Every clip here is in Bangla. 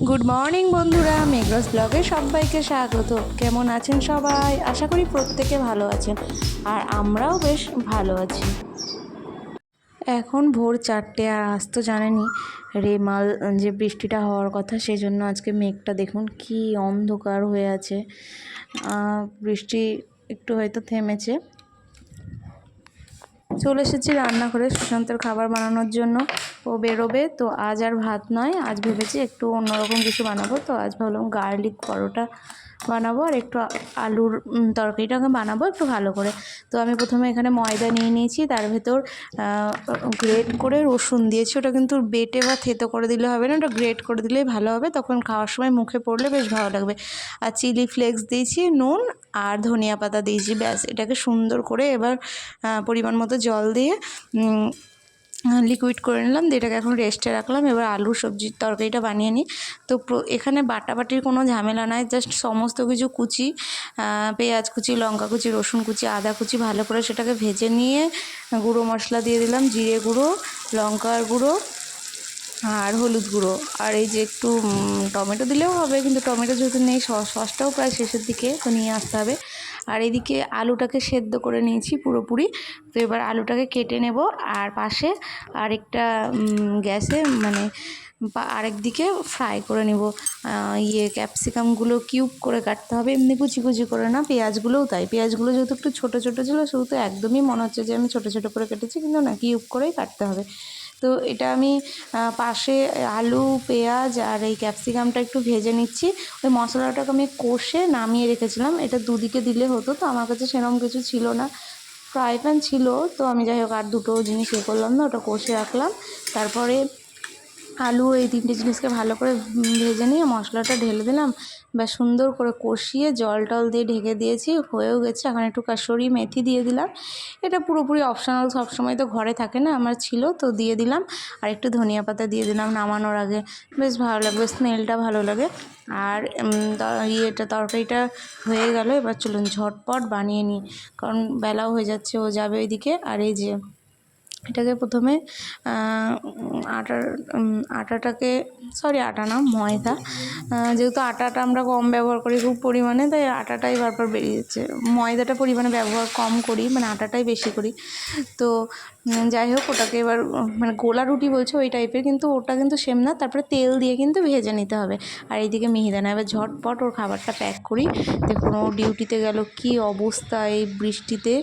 গুড মর্নিং বন্ধুরা। মেঘরস ব্লগে সবাইকে স্বাগত। কেমন আছেন সবাই? আশা করি প্রত্যেকে ভালো আছেন। আর আমরাও বেশ ভালো আছি। এখন ভোর চারটে, আর আজ তো জানেনই, রেমাল, যে বৃষ্টিটা হওয়ার কথা সেই জন্য আজকে মেঘটা দেখুন কি অন্ধকার হয়ে আছে। বৃষ্টি একটু হয়তো থেমেছে। চলে এসেছি রান্না করে সুশান্তর খাবার বানানোর জন্য। ও বেরোবে, তো আজ আর ভাত নয়, আজ ভেবেছি একটু অন্যরকম কিছু বানাবো। তো আজ ভাবলাম গার্লিক পরোটা বানাবো আর একটু আলুর তরকারিটাকে বানাবো একটু ভালো করে। তো আমি প্রথমে এখানে ময়দা নিয়ে নিয়েছি, তার ভেতর গ্রেট করে রসুন দিয়েছি। ওটা কিন্তু বেটে বা থেতো করে দিলে হবে না, ওটা গ্রেট করে দিলেই ভালো হবে। তখন খাওয়ার সময় মুখে পড়লে বেশ ভালো লাগবে। আর চিলি ফ্লেক্স দিয়েছি, নুন আর ধনিয়া পাতা দিয়েছি, ব্যাস। এটাকে সুন্দর করে এবার পরিমাণ মতো জল দিয়ে লিকুইড করে নিলাম, দিয়ে এটাকে এখন রেস্টে রাখলাম। এবার আলু সবজির তরকারিটা বানিয়ে নিই। তো এখানে বাটাবাটির কোনো ঝামেলা নাই জাস্ট সমস্ত কিছু কুচি পেঁয়াজ কুচি, লঙ্কা কুচি, রসুন কুচি, আদা কুচি, ভালো করে সেটাকে ভেজে নিয়ে, গুঁড়ো মশলা দিয়ে দিলাম, জিরে গুঁড়ো, লঙ্কার গুঁড়ো আর হলুদ গুঁড়ো। আর এই যে একটু টমেটো দিলেও হবে, কিন্তু টমেটো যেহেতু নেই সসটাও প্রায় শেষের দিকে, তো নিয়ে আসতে হবে। আর এদিকে আলুটাকে সেদ্ধ করে নিয়েছি পুরোপুরি। তো এবার আলুটাকে কেটে নেব, আর পাশে আরেকটা গ্যাসে মানে আরেক দিকে ফ্রাই করে নিব। ইয়ে ক্যাপসিকামগুলো কিউব করে কাটতে হবে, এমনি কুচি কুচি করে না, পেঁয়াজগুলোও তাই। পেঁয়াজগুলো যেহেতু একটু ছোটো ছোটো ছিল, সেহেতু একদমই মনে হচ্ছে যে আমি ছোটো ছোটো করে কেটেছি, কিন্তু না, কিউব করেই কাটতে হবে। তো এটা আমি পাশে আলু, পেঁয়াজ আর এই ক্যাপসিকামটা একটু ভেজে নিচ্ছি। ওই মশলাটাকে আমি কষে নামিয়ে রেখেছিলাম। এটা দুদিকে দিলে হতো, তো আমার কাছে সেরকম কিছু ছিল না। ফ্রাই প্যান ছিল, তো আমি যাই হোক আর দুটো জিনিস এ করলাম না, ওটা কষে রাখলাম। তারপরে আলু, এই তিনটে জিনিসকে ভালো করে ভেজে নিয়ে মশলাটা ঢেলে দিলাম। বা সুন্দর করে কষিয়ে জল টল দিয়ে ঢেকে দিয়েছি, হয়েও গেছে। এখন একটু কাসুরি মেথি দিয়ে দিলাম। এটা পুরোপুরি অপশনাল সবসময় তো ঘরে থাকে না, আমার ছিল, তো দিয়ে দিলাম। আর একটু ধনিয়া পাতা দিয়ে দিলাম নামানোর আগে। বেশ ভালো লাগবে স্মেলটা ভালো লাগে। আর ইয়েটা, তরকারিটা হয়ে গেল, এবার চলুন ঝটপট বানিয়ে নিই। কারণ বেলাও হয়ে যাচ্ছে, ও যাবে ওইদিকে। আর এই যে এটাকে প্রথমে আটার আটাটাকে সরি আটা না, ময়দা। যেহেতু আটাটা আমরা কম ব্যবহার করি খুব পরিমাণে, তাই আটাটাই বারবার বেরিয়ে যাচ্ছে। ময়দাটা পরিমাণে ব্যবহার কম করি মানে আটাটাই বেশি করি। তো যাই হোক, ওটাকে এবার মানে গোলা রুটি বলছে ওই টাইপের কিন্তু ওটা কিন্তু সেম না, তারপরে তেল দিয়ে কিন্তু ভেজে নিতে হবে। আর এইদিকে মিহিদানা, এবার ঝটপট ওর খাবারটা প্যাক করি। দেখুন ও ডিউটিতে গেল, কি অবস্থা এই বৃষ্টিতে।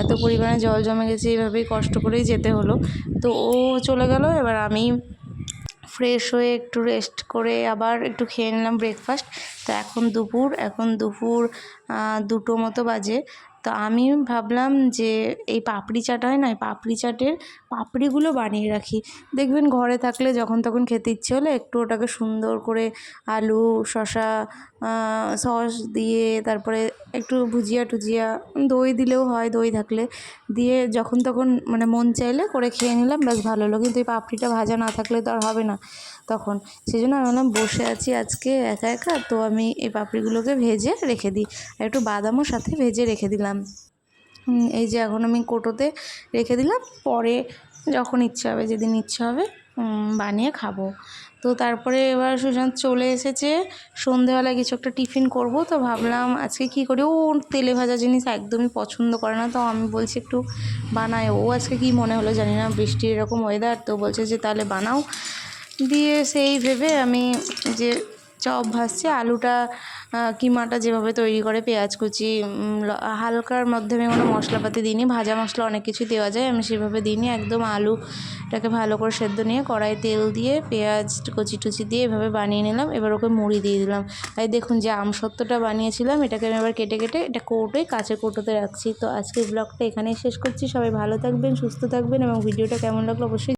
এত পরিমাণে জল জমে গেছে, এইভাবেই কষ্ট করেই যেতে হলো। তো ও চলে গেল, এবার আমি ফ্রেশ হয়ে একটু রেস্ট করে আবার একটু খেয়ে নিলাম ব্রেকফাস্ট তো এখন দুপুর এখন দুপুর দুটো মতো বাজে। তো আমি ভাবলাম যে এই পাপড়ি চাট হয় না পাপড়ি চাটের পাপড়িগুলো বানিয়ে রাখি। দেখবেন ঘরে থাকলে যখন তখন খেতে ইচ্ছে হলে একটু ওটাকে সুন্দর করে আলু শশা সস দিয়ে তারপরে একটু ভুজিয়া টুজিয়া, দই দিলেও হয়, দই থাকলে দিয়ে যখন তখন মানে মন চাইলে করে খেয়ে নিলাম বেশ ভালো হলো। কিন্তু এই পাপড়িটা ভাজা না থাকলে তো আর হবে না তখন। সেই জন্য আমি ভাবলাম বসে আছি আজকে একা একা, তো আমি এই পাপড়িগুলোকে ভেজে রেখে দিই। একটু বাদামও সাথে ভেজে রেখে দিলাম। এই যে এখন আমি কোটোতে রেখে দিলাম। পরে যখন ইচ্ছে হবে, যেদিন ইচ্ছে হবে বানিয়ে খাব। তো তারপরে এবার সুশান্ত চলে এসেছে। সন্ধেবেলায় কিছু একটা টিফিন করব। তো ভাবলাম আজকে কি করি? ও তেলে ভাজা জিনিস একদমই পছন্দ করে না। তো আমি বলছি একটু বানায় ও আজকে কি মনে হলো জানি না। বৃষ্টির এরকম ওয়েদার তো বলছে যে তাহলে বানাও। দিয়ে সেই ভেবে আমি যে চপ ভাজছি, আলুটা কিমাটা যেভাবে তৈরি করে পেঁয়াজ কুচি হালকার মাধ্যমে কোনো মশলাপাতি দিইনি, ভাজা মশলা অনেক কিছু দেওয়া যায়, আমি সেভাবে দিইনি, একদম আলুটাকে ভালো করে সেদ্ধ নিয়ে কড়াই তেল দিয়ে পেঁয়াজ কুচি টুচি দিয়ে এভাবে বানিয়ে নিলাম, এবার ওকে মুড়ি দিয়ে দিলাম। তাই দেখুন যে আমসত্ত্বটা বানিয়েছিলাম, এটাকে আমি এবার কেটে কেটে এটা কৌটোয়, কাঁচের কৌটোতে রাখছি। তো আজকের ব্লগটা এখানেই শেষ করছি, সবাই ভালো থাকবেন, সুস্থ থাকবেন এবং ভিডিওটা কেমন লাগল অবশ্যই